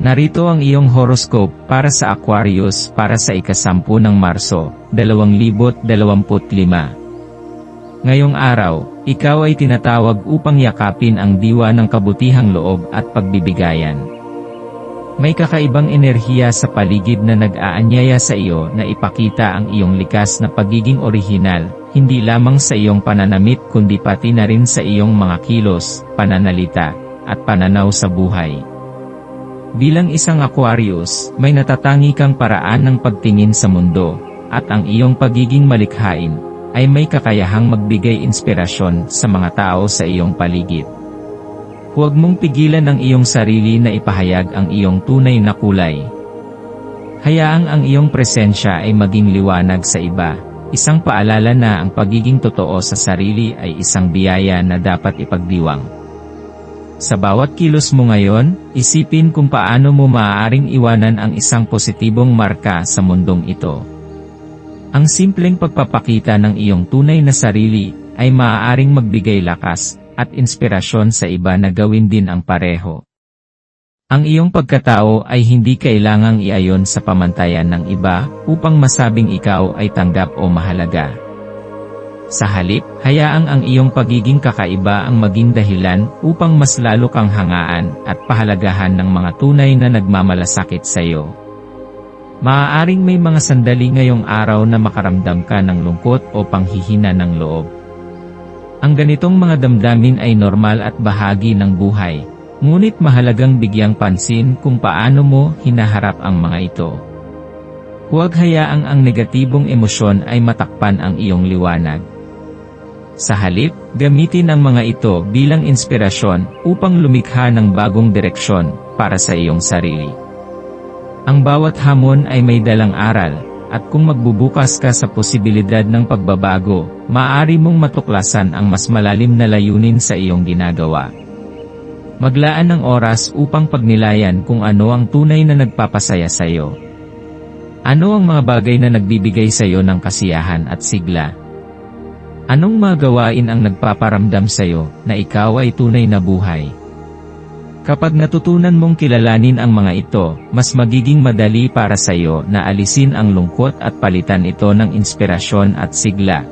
Narito ang iyong horoscope para sa Aquarius para sa ikasampu ng Marso, 2025. Ngayong araw, ikaw ay tinatawag upang yakapin ang diwa ng kabutihang loob at pagbibigayan. May kakaibang enerhiya sa paligid na nag-aanyaya sa iyo na ipakita ang iyong likas na pagiging orihinal, hindi lamang sa iyong pananamit kundi pati na rin sa iyong mga kilos, pananalita, at pananaw sa buhay. Bilang isang Aquarius, may natatangi kang paraan ng pagtingin sa mundo, at ang iyong pagiging malikhain, ay may kakayahang magbigay inspirasyon sa mga tao sa iyong paligid. Huwag mong pigilan ang iyong sarili na ipahayag ang iyong tunay na kulay. Hayaang ang iyong presensya ay maging liwanag sa iba, isang paalala na ang pagiging totoo sa sarili ay isang biyaya na dapat ipagdiwang. Sa bawat kilos mo ngayon, isipin kung paano mo maaaring iwanan ang isang positibong marka sa mundong ito. Ang simpleng pagpapakita ng iyong tunay na sarili ay maaaring magbigay lakas at inspirasyon sa iba na gawin din ang pareho. Ang iyong pagkatao ay hindi kailangang iayon sa pamantayan ng iba upang masabing ikaw ay tanggap o mahalaga. Sa halip, hayaang ang iyong pagiging kakaiba ang maging dahilan upang mas lalo kang hangaan at pahalagahan ng mga tunay na nagmamalasakit sa iyo. Maaaring may mga sandali ngayong araw na makaramdam ka ng lungkot o panghihina ng loob. Ang ganitong mga damdamin ay normal at bahagi ng buhay, ngunit mahalagang bigyang pansin kung paano mo hinaharap ang mga ito. Huwag hayaang ang negatibong emosyon ay matakpan ang iyong liwanag. Sa halip, gamitin ang mga ito bilang inspirasyon upang lumikha ng bagong direksyon para sa iyong sarili. Ang bawat hamon ay may dalang aral, at kung magbubukas ka sa posibilidad ng pagbabago, maaari mong matuklasan ang mas malalim na layunin sa iyong ginagawa. Maglaan ng oras upang pagnilayan kung ano ang tunay na nagpapasaya sa iyo. Ano ang mga bagay na nagbibigay sa iyo ng kasiyahan at sigla? Anong magawain ang nagpaparamdam sa iyo na ikaw ay tunay na buhay? Kapag natutunan mong kilalanin ang mga ito, mas magiging madali para sa iyo na alisin ang lungkot at palitan ito ng inspirasyon at sigla.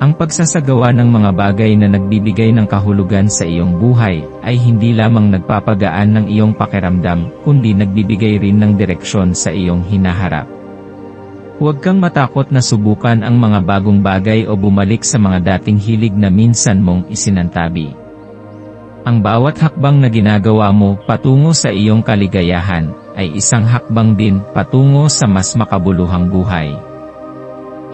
Ang pagsasagawa ng mga bagay na nagbibigay ng kahulugan sa iyong buhay ay hindi lamang nagpapagaan ng iyong pakiramdam, kundi nagbibigay rin ng direksyon sa iyong hinaharap. Huwag kang matakot na subukan ang mga bagong bagay o bumalik sa mga dating hilig na minsan mong isinantabi. Ang bawat hakbang na ginagawa mo patungo sa iyong kaligayahan, ay isang hakbang din patungo sa mas makabuluhang buhay.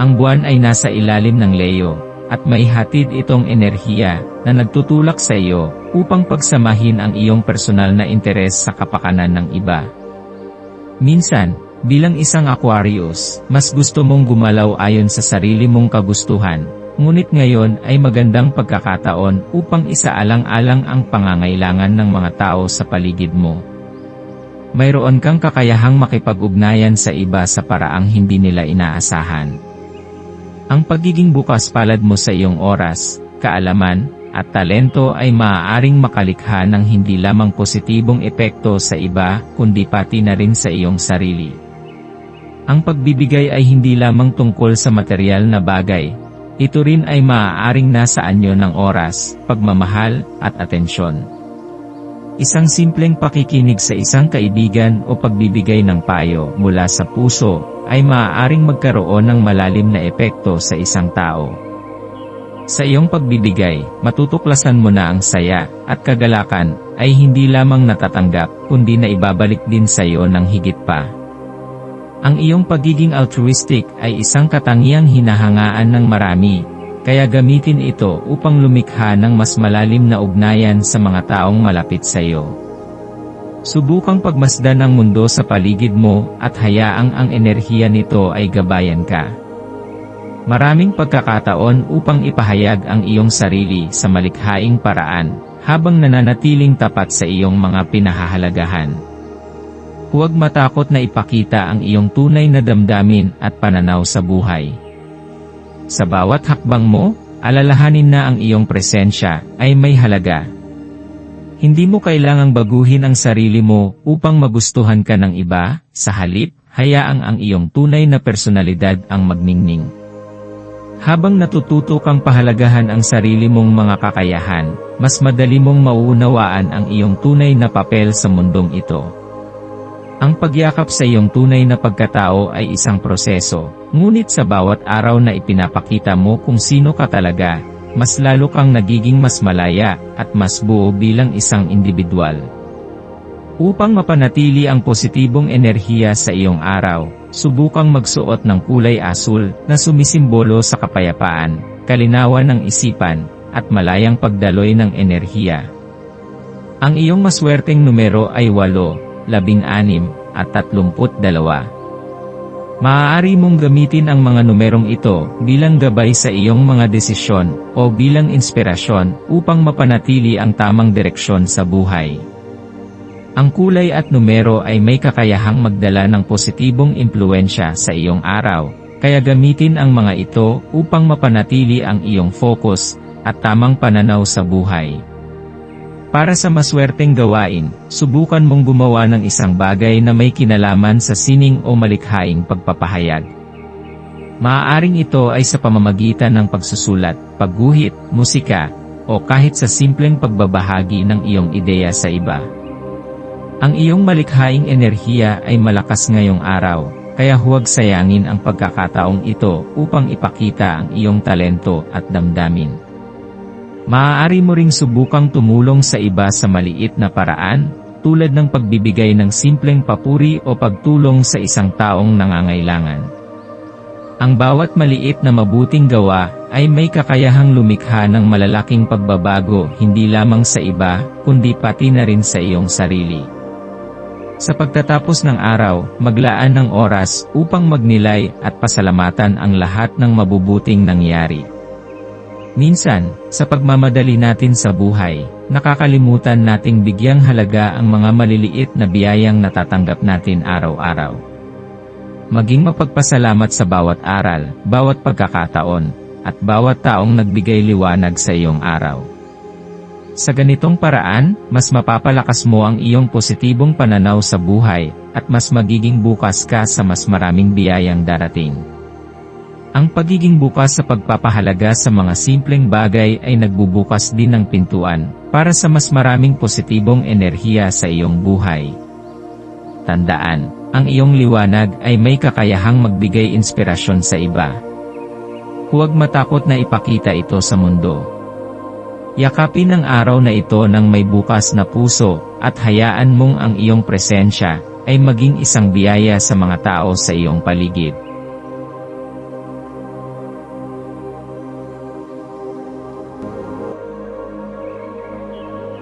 Ang buwan ay nasa ilalim ng leyo, at may hatid itong enerhiya na nagtutulak sa iyo upang pagsamahin ang iyong personal na interes sa kapakanan ng iba. Minsan, Bilang isang Aquarius, mas gusto mong gumalaw ayon sa sarili mong kagustuhan, ngunit ngayon ay magandang pagkakataon upang isaalang-alang ang pangangailangan ng mga tao sa paligid mo. Mayroon kang kakayahang makipag-ugnayan sa iba sa paraang hindi nila inaasahan. Ang pagiging bukas palad mo sa iyong oras, kaalaman, at talento ay maaaring makalikha ng hindi lamang positibong epekto sa iba, kundi pati na rin sa iyong sarili. Ang pagbibigay ay hindi lamang tungkol sa material na bagay. Ito rin ay maaaring nasa anyo ng oras, pagmamahal, at atensyon. Isang simpleng pakikinig sa isang kaibigan o pagbibigay ng payo mula sa puso ay maaaring magkaroon ng malalim na epekto sa isang tao. Sa iyong pagbibigay, matutuklasan mo na ang saya at kagalakan ay hindi lamang natatanggap kundi na ibabalik din sa iyo ng higit pa. Ang iyong pagiging altruistic ay isang katangiang hinahangaan ng marami, kaya gamitin ito upang lumikha ng mas malalim na ugnayan sa mga taong malapit sa iyo. Subukang pagmasdan ang mundo sa paligid mo at hayaang ang enerhiya nito ay gabayan ka. Maraming pagkakataon upang ipahayag ang iyong sarili sa malikhaing paraan, habang nananatiling tapat sa iyong mga pinahahalagahan. Huwag matakot na ipakita ang iyong tunay na damdamin at pananaw sa buhay. Sa bawat hakbang mo, alalahanin na ang iyong presensya ay may halaga. Hindi mo kailangang baguhin ang sarili mo upang magustuhan ka ng iba, sa halip, hayaang ang iyong tunay na personalidad ang magningning. Habang natututo kang pahalagahan ang sarili mong mga kakayahan, mas madali mong mauunawaan ang iyong tunay na papel sa mundong ito. Ang pagyakap sa iyong tunay na pagkatao ay isang proseso, ngunit sa bawat araw na ipinapakita mo kung sino ka talaga, mas lalo kang nagiging mas malaya at mas buo bilang isang individual. Upang mapanatili ang positibong enerhiya sa iyong araw, subukang magsuot ng kulay asul na sumisimbolo sa kapayapaan, kalinawan ng isipan, at malayang pagdaloy ng enerhiya. Ang iyong maswerteng numero ay 8, 16, at 32. Maaari mong gamitin ang mga numerong ito bilang gabay sa iyong mga desisyon o bilang inspirasyon upang mapanatili ang tamang direksyon sa buhay. Ang kulay at numero ay may kakayahang magdala ng positibong impluensya sa iyong araw, kaya gamitin ang mga ito upang mapanatili ang iyong focus at tamang pananaw sa buhay. Para sa maswerteng gawain, subukan mong gumawa ng isang bagay na may kinalaman sa sining o malikhaing pagpapahayag. Maaaring ito ay sa pamamagitan ng pagsusulat, pagguhit, musika, o kahit sa simpleng pagbabahagi ng iyong ideya sa iba. Ang iyong malikhaing enerhiya ay malakas ngayong araw, kaya huwag sayangin ang pagkakataong ito upang ipakita ang iyong talento at damdamin. Maaari mo ring subukang tumulong sa iba sa maliit na paraan, tulad ng pagbibigay ng simpleng papuri o pagtulong sa isang taong nangangailangan. Ang bawat maliit na mabuting gawa ay may kakayahang lumikha ng malalaking pagbabago hindi lamang sa iba, kundi pati na rin sa iyong sarili. Sa pagtatapos ng araw, maglaan ng oras upang magnilay at pasalamatan ang lahat ng mabubuting nangyari. Minsan, sa pagmamadali natin sa buhay, nakakalimutan nating bigyang halaga ang mga maliliit na biyayang natatanggap natin araw-araw. Maging mapagpasalamat sa bawat aral, bawat pagkakataon, at bawat taong nagbigay liwanag sa iyong araw. Sa ganitong paraan, mas mapapalakas mo ang iyong positibong pananaw sa buhay, at mas magiging bukas ka sa mas maraming biyayang darating. Ang pagiging bukas sa pagpapahalaga sa mga simpleng bagay ay nagbubukas din ng pintuan para sa mas maraming positibong enerhiya sa iyong buhay. Tandaan, ang iyong liwanag ay may kakayahang magbigay inspirasyon sa iba. Huwag matakot na ipakita ito sa mundo. Yakapin ang araw na ito ng may bukas na puso at hayaan mong ang iyong presensya ay maging isang biyaya sa mga tao sa iyong paligid.